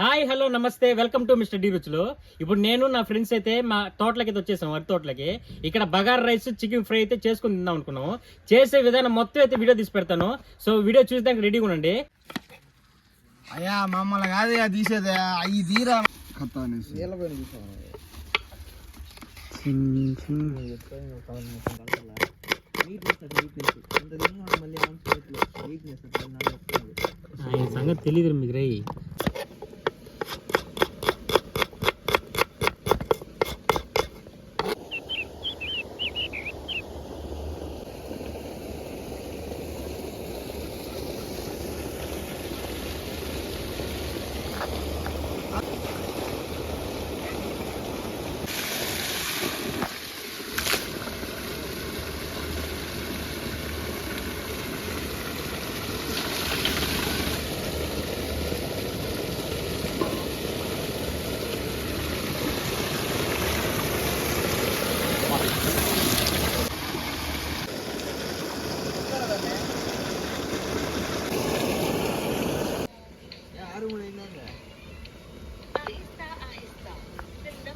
Hi hello నమస్తే welcome to mister D రుచులు. ఇప్పుడు నేను నా ఫ్రెండ్స్ అయితే మా తోటలకి అయితే వచ్చేసాం వరి తోటలకి. ఇక్కడ బగార్ రైస్ చికెన్ ఫ్రై అయితే చేసుకుని తిందాం అనుకున్నాం చేసే విధానం మొత్తం అయితే వీడియో తీసి పెడతాను. సో వీడియో చూసేదానికి రెడీగా ఉండండి. అయ్యా మమ్మల్ని కాదు తీసేది. అవి తీరా. సంగతి తెలియదు మీకు రై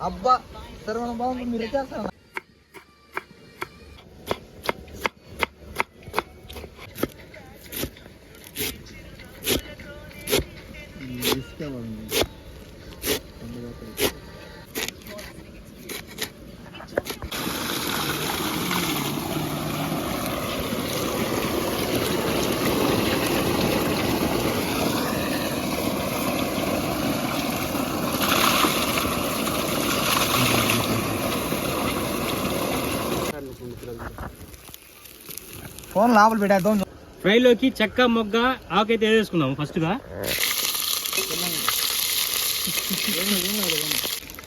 అబ్బా సరే మనం బాబు మీరు వచ్చేస్తారా ఫోన్ లోపల పెట్టేద్దాం. ఫ్రైలోకి చెక్క మొగ్గ ఆకైతే వేసుకుందాం ఫస్ట్గా.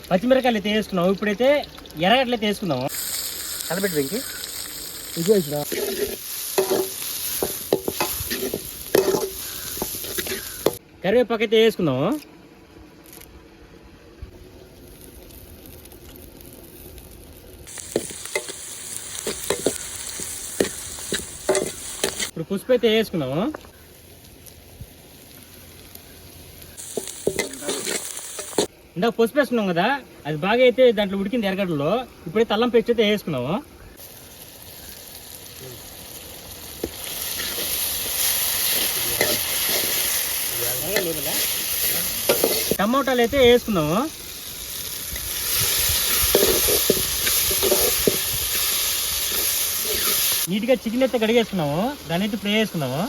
పచ్చిమిరకాయలు అయితే వేసుకున్నాం. ఇప్పుడైతే ఎర్రగడ్డలు అయితే వేసుకుందాము కలపెట్టి వెంకి. విజయశ్రా కరివేపాకు అయితే వేసుకుందాము ఇప్పుడు పుష్ప అయితే వేసుకుందాము. ఇందాక పసుపు వేసుకున్నాం కదా అది బాగా అయితే దాంట్లో ఉడికింది ఎరగడ్డలో ఇప్పుడైతే అల్లం పేస్ట్ అయితే వేసుకున్నాము. టమోటాలు అయితే వేసుకున్నాము. నీట్గా చికెన్ అయితే కడిగేసుకున్నాము. దాని అయితే ఫ్రై చేసుకున్నాము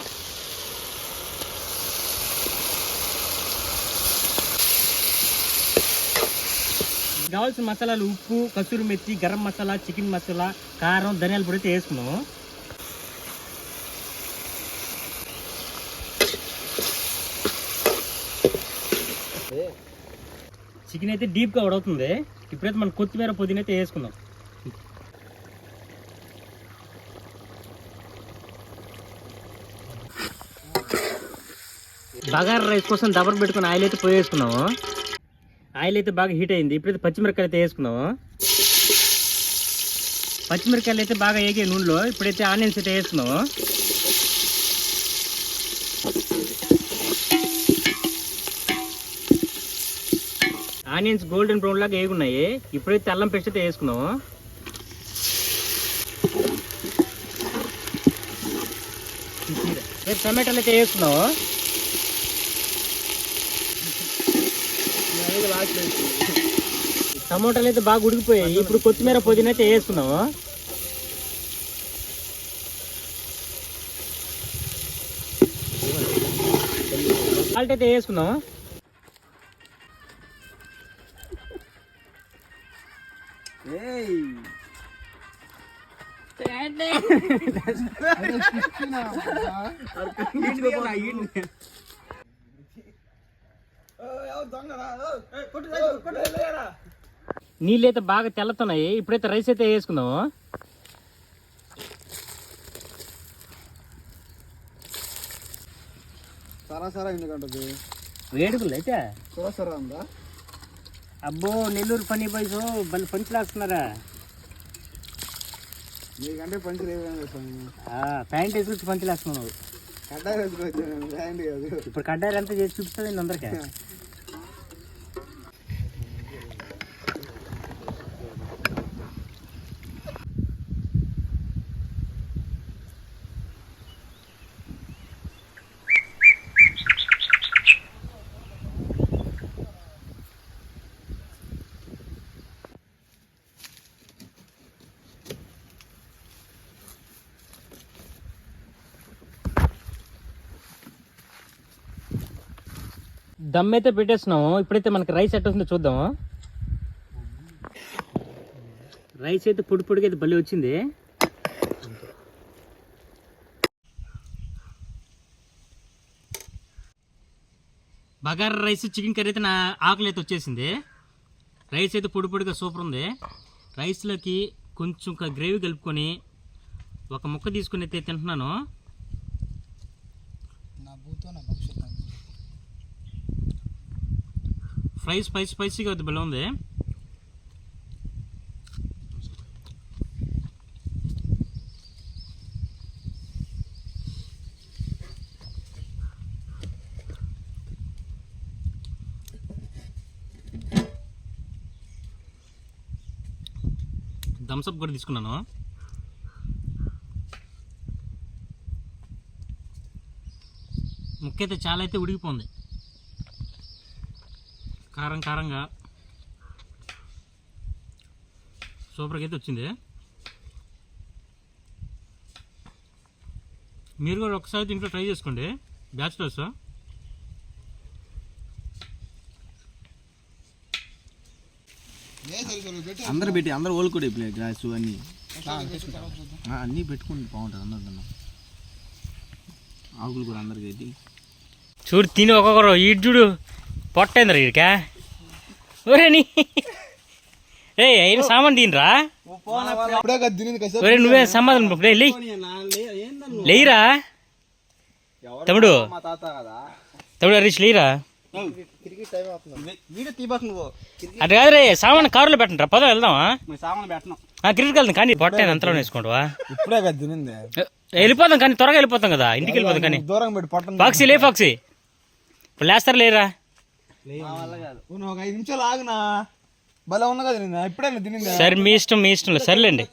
కావాల్సిన మసాలాలు ఉప్పు కసూరి మెత్తి గరం మసాలా చికెన్ మసాలా కారం ధనియాల పొడి అయితే వేసుకున్నాము చికెన్ అయితే డీప్గా ఉడవుతుంది ఇప్పుడైతే మనం కొత్తిమీర పుదీన అయితే వేసుకుందాం. బగారా రైస్ కోసం దబర్ పెట్టుకుని ఆయిల్ అయితే పోయేసుకున్నాము ఆయిల్ అయితే బాగా హీట్ అయింది. ఇప్పుడైతే పచ్చిమిరకాయలు అయితే వేసుకున్నాము పచ్చిమిరకాయలు అయితే బాగా ఏగే నూనెలో. ఇప్పుడైతే ఆనియన్స్ అయితే వేసుకున్నాము ఆనియన్స్ గోల్డెన్ బ్రౌన్ లాగా వేగున్నాయి ఇప్పుడైతే అల్లం పేస్ట్ అయితే వేసుకున్నాము రేపు టమాటాలు అయితే వేసుకున్నాము టమాటాలు అయితే బాగా ఉడికిపోయాయి ఇప్పుడు కొత్తిమీర పుదీనా అయితే వేసుకున్నాము సాల్ట్ అయితే వేసుకున్నాము నీళ్ళు అయితే బాగా తెల్లతున్నాయి. ఇప్పుడైతే రైస్ అయితే వేసుకుందాము. సరా సరా ఎందుకంటది వేడుకలు అయితే. సరా సరా ఉందా అబ్బో నెల్లూరు పని బాయ్స్ బలి పంచులేస్తున్నారా నీకంటే పంచులు ఏమైనా ప్యాంట్ వేసుకొచ్చి వేసుకొచ్చాను హ్యాండ్ కాదు. ఇప్పుడు కడ్డారు ఎంత చేసి చూపిస్తుంది అందరికీ? దమ్ అయితే పెట్టేస్తున్నాము. ఇప్పుడైతే మనకి రైస్ ఎట్ట వస్తుందో చూద్దాము. రైస్ అయితే పొడి పొడిగా అయితే భలే వచ్చింది. బగారా రైస్ చికెన్ కర్రీ అయితే నా ఆకులు అయితే వచ్చేసింది. రైస్ అయితే పొడి పొడిగా సూపర్ ఉంది. రైస్లోకి కొంచెం గ్రేవీ కలుపుకొని ఒక ముక్క తీసుకుని అయితే తింటున్నాను. ఫ్రై స్పైస్ స్పైసీగా అయితే భలే ఉంది. థమ్స్అప్ కూడా తీసుకున్నాను. ముక్క అయితే చాలా అయితే ఉడికిపోయింది. కారం కారంగా సూపర్గా అయితే వచ్చింది. మీరు కూడా ఒకసారి ఇంట్లో ట్రై చేసుకోండి. బ్యాచులర్స్. అందరు పెట్టి అందరు ఓలుకోడే ప్లే గ్లాస్ అన్ని. ఆ, అన్నీ పెట్టుకుంటే బాగుంటుంది అందరు తిన్నాం. ఆకులు కూడా అందరికి అయితే. చూడు తిని ఒక్కొక్కరు. ఇటు చూడు. పొట్టైందిరా ఇడికా ఒరే నీ. రే అయిన సామాన్ తినరా? ఒరే నువ్వే సమాధానం చెప్పు. రే లే లేయిరా తమ్ముడు. తమ్ముడు హరీష్ లేయిరా క్రికెట్ అటు కాదు రే సామాన్ కారులో పెట్టండి పద వెళ్దామా? క్రికెట్కి వెళ్దాం కానీ పొట్టైంది అంతలో వేసుకోండివా ఇప్పుడే వెళ్ళిపోతాం కానీ త్వరగా వెళ్ళిపోతాం కదా. ఇంటికి వెళ్ళిపోతాం కానీ. ఫాక్సీ లే ఫాక్సీ. ఇప్పుడు లేస్తారా లేరా? ఒక ఐదు నిమిషాలు ఆగునా? భలే ఉన్నా కదా నిన్న. ఇప్పుడే తినింది? సరే మీ ఇష్టం మీ ఇష్టం సర్లేండి.